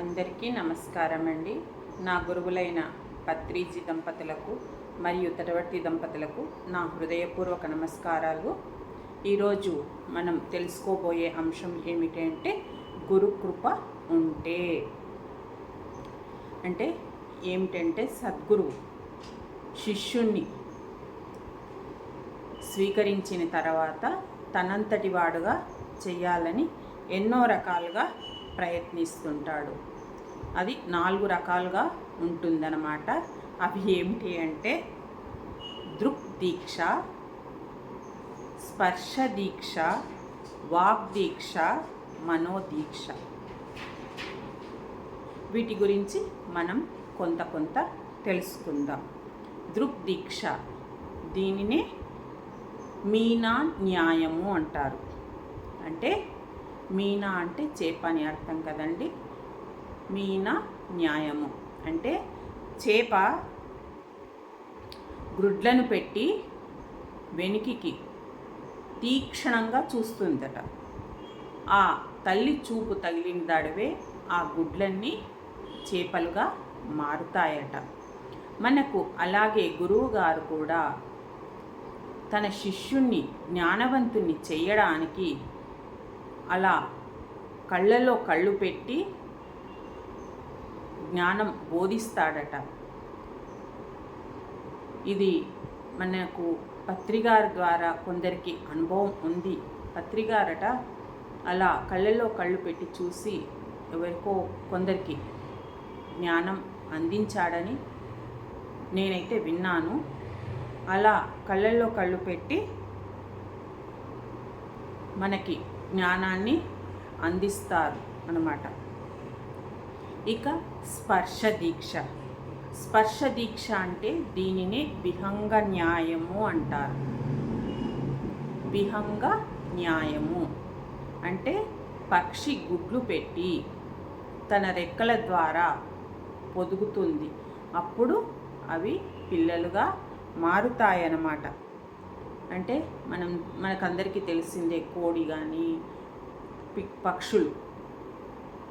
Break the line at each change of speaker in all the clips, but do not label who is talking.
అందరికీ నమస్కారం అండి నా గురువులైన పత్రిజీ దంపతులకు మరియు తటవర్తి దంపతులకు నా హృదయపూర్వక నమస్కారాలు. ఈరోజు మనం తెలుసుకోబోయే అంశం ఏమిటంటే గురుకృప ఉంటే. అంటే ఏమిటంటే సద్గురువు శిష్యుణ్ణి స్వీకరించిన తర్వాత తనంతటి వాడుగా చేయాలని ఎన్నో రకాలుగా ప్రయత్నిస్తుంటాడు. అది నాలుగు రకాలుగా ఉంటుందన్నమాట. అవి ఏమిటి అంటే దృక్ దీక్ష స్పర్శ దీక్ష వాక్ దీక్ష మనోదీక్ష వీటి గురించి మనం కొంత కొంత తెలుసుకుందాం. దృక్ దీక్ష దీనినే మీనా న్యాయము అంటారు. అంటే మీనా అంటే చేప అని అర్థం కదండి. మీనా న్యాయము. అంటే చేప గ్రుడ్లను పెట్టి వెనుకికి తీక్షణంగా చూస్తుందట. ఆ తల్లి చూపు తగిలిన దాడవే ఆ గుడ్లన్నీ చేపలుగా మారుతాయట. మనకు అలాగే గురువుగారు కూడా తన శిష్యుణ్ణి జ్ఞానవంతుణ్ణి చేయడానికి అలా కళ్ళలో కళ్ళు పెట్టి జ్ఞానం బోధిస్తాడట. ఇది మనకు పత్రిగారి ద్వారా కొందరికి అనుభవం ఉంది. పత్రిగారట అలా కళ్ళలో కళ్ళు పెట్టి చూసి ఎవరికో కొందరికి జ్ఞానం అందించాడని నేనైతే విన్నాను. అలా కళ్ళల్లో కళ్ళు పెట్టి మనకి జ్ఞానాన్ని అందిస్తారు అన్నమాట. ఇక స్పర్శ దీక్ష. స్పర్శ దీక్ష అంటే దీనినే విహంగ న్యాయము అంటారు. విహంగ న్యాయము అంటే పక్షి గుడ్లు పెట్టి తన రెక్కల ద్వారా పొదుగుతుంది. అప్పుడు అవి పిల్లలుగా మారుతాయన్నమాట. అంటే మనం మనకందరికీ తెలిసిందే కోడి కానీ పక్షులు.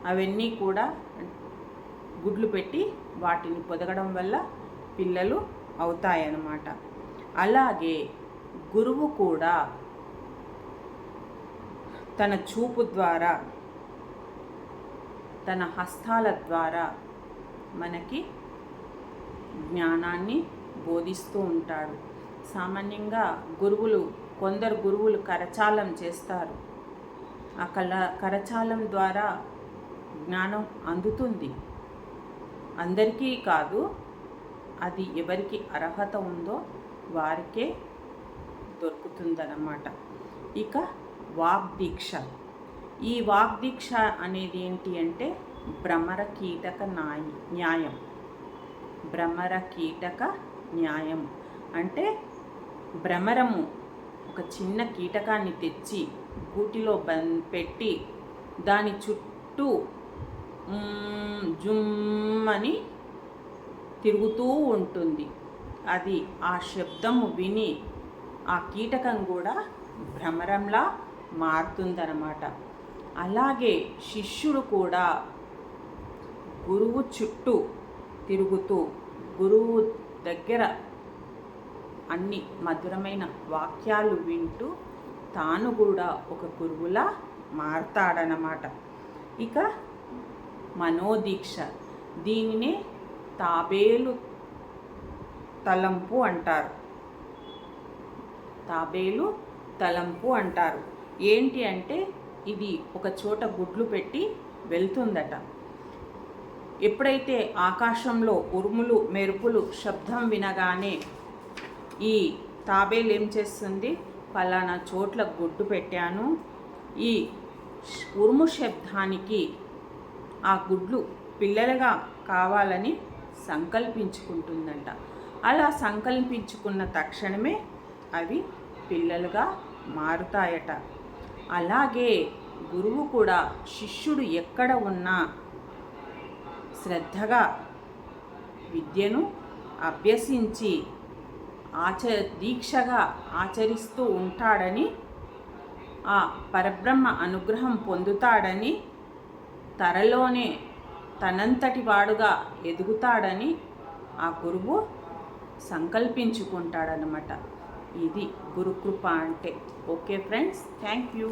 అవన్నీ కూడా గుడ్లు పెట్టి వాటిని పొదగడం వల్ల పిల్లలు అవుతాయన్నమాట. అలాగే గురువు కూడా తన చూపు ద్వారా తన హస్తాల ద్వారా మనకి జ్ఞానాన్ని బోధిస్తూ ఉంటాడు. సామాన్యంగా గురువులు కొందరు గురువులు కరచాలం చేస్తారు. ఆ కళ కరచాలం ద్వారా జ్ఞానం అందుతుంది. అందరికీ కాదు అది ఎవరికి అర్హత ఉందో వారికే దొరుకుతుందన్నమాట. ఇక వాగ్దీక్ష. ఈ వాగ్దీక్ష అనేది ఏంటి అంటే భ్రమర కీటక న్యాయం. భ్రమర కీటక న్యాయం. అంటే భ్రమరము ఒక చిన్న కీటకాన్ని తెచ్చి గూటిలో బం పెట్టి దాని చుట్టూ జుమ్మని తిరుగుతూ ఉంటుంది. అది ఆ శబ్దము విని ఆ కీటకం కూడా భ్రమరంలా మారుతుందన్నమాట. అలాగే శిష్యుడు కూడా గురువు చుట్టూ తిరుగుతూ గురువు దగ్గర అన్ని మధురమైన వాక్యాలు వింటూ తాను కూడా ఒక గురువులా మారతాడనమాట ఇక మనోదీక్ష. దీనినే తాబేలు తలంపు అంటారు. తాబేలు తలంపు అంటారు. ఏంటి అంటే ఇది ఒక చోట గుడ్లు పెట్టి వెళ్తుందట. ఎప్పుడైతే ఆకాశంలో ఉరుములు మెరుపులు శబ్దం వినగానే ఈ తాబేలు ఏం చేస్తుంది? ఫలానా చోట్ల గుడ్డు పెట్టాను. ఈ ఉరుము శబ్దానికి ఆ గుడ్లు పిల్లలుగా కావాలని సంకల్పించుకుంటుందంట. అలా సంకల్పించుకున్న తక్షణమే అవి పిల్లలుగా మారుతాయట. అలాగే గురువు కూడా శిష్యుడు ఎక్కడ ఉన్నా శ్రద్ధగా విద్యను అభ్యసించి ఆచ దీక్షగా ఆచరిస్తూ ఉంటాడని ఆ పరబ్రహ్మ అనుగ్రహం పొందుతాడని తరలోనే తనంతటి వాడుగా ఎదుగుతాడని ఆ గురువు సంకల్పించుకుంటాడనమాట ఇది గురుకృప అంటే. Okay friends thank you.